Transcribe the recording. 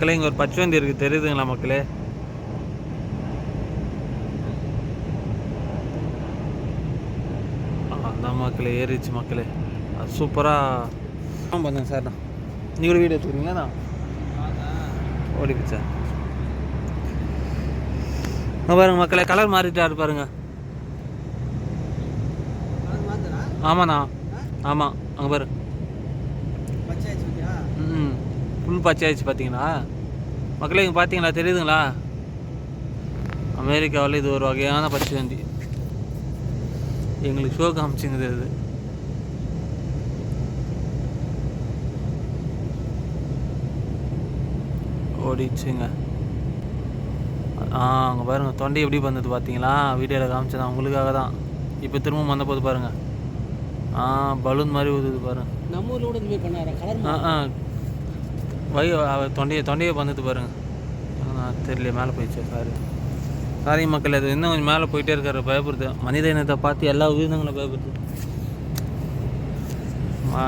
மக்களே இங்கே ஒரு பச்சுவந்தி இருக்குது தெரியுதுங்களா மக்களே? அதான் மக்களே ஏறிச்சு மக்களே. அது சூப்பராக பண்ணுங்க சார் நான். நீங்களும் வீடியோ எடுத்துக்கிறீங்களா ஓடி சார். பாருங்க மக்களே கலர் மாறிட்டாரு பாருங்க. ஆமாண்ணா ஆமாம் அங்கே பாரு ம் ஃபுல் பச்சையாச்சு பார்த்தீங்களா மக்களே இங்கே பார்த்தீங்களா தெரியுதுங்களா? அமெரிக்காவில் இது ஒரு வகையான பச்சை வண்டி. எங்களுக்கு ஷோ காமிச்சுங்குது இது ஓடிச்சுங்க ஆ அங்கே பாருங்க தொண்டை எப்படி வந்தது பார்த்தீங்களா வீடியோவில் காமிச்சதான் உங்களுக்காக தான். இப்போ திரும்ப வந்த போது பாருங்க. ஆ பலூன் மாதிரி ஊதுது பாருங்க. நம்ம ஊர்ல கூட இந்த மாதிரி பண்ணாரா? கலர் ஆ ஆ. வை தொண்டையை தொண்டையை வந்துட்டு பாருங்க. ஆ தெரியல மேலே போயிடுச்சு சாரி சாரி மக்கள் அது இன்னும் கொஞ்சம் மேலே போயிட்டே இருக்காரு பயப்படுது. மனித இனத்தை பார்த்து எல்லா உயிரினங்களும் பயப்படுது. ஆ